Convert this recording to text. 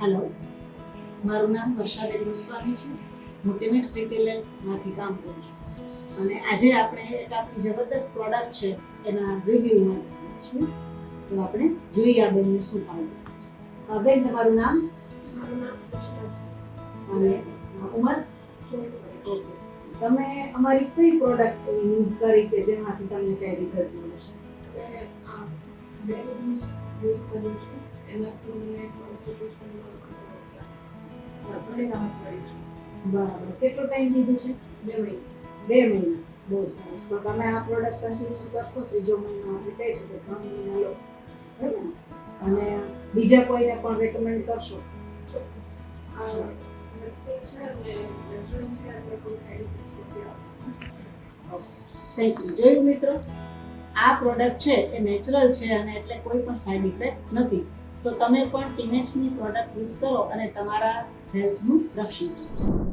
Hello મારું નામ વર્ષાબેન ગોસ્વામી છે. હું ટીમેક્સ રિટેલરમાંથી કામ કરું છું. અને આજે આપણે એક આપણી જબરદસ્ત પ્રોડક્ટ છે એના રિવ્યૂમાં છીએ તો આપણે જોઈએ આ બેનને શું ફાયદો અ, બેન તમારું નામ? અને ઉંમર? તમે અમારી કઈ પ્રોડક્ટ યુઝ કરી કે જેમાંથી તમને કઈ રિઝલ્ટ મળે છે? એનાથી બરાબર કેટલો ટાઈમ લીધો છે બે મહિના બે મહિના બહુ સરસ તમે આ પ્રોડક્ટ કન્ટિન્યુ કરશો ત્રીજો મહિનો આપણે કહે છે કે ત્રણ? અને બીજા કોઈને પણ રેકમેન્ડ કરશો થેન્ક યુ જય મિત્રો આ પ્રોડક્ટ છે એ નેચરલ છે અને એટલે કોઈ પણ સાઈડ ઇફેક્ટ નથી. તો તમે પણ ટીનેક્સની પ્રોડક્ટ યુઝ કરો અને તમારા હેલ્થનું રક્ષણ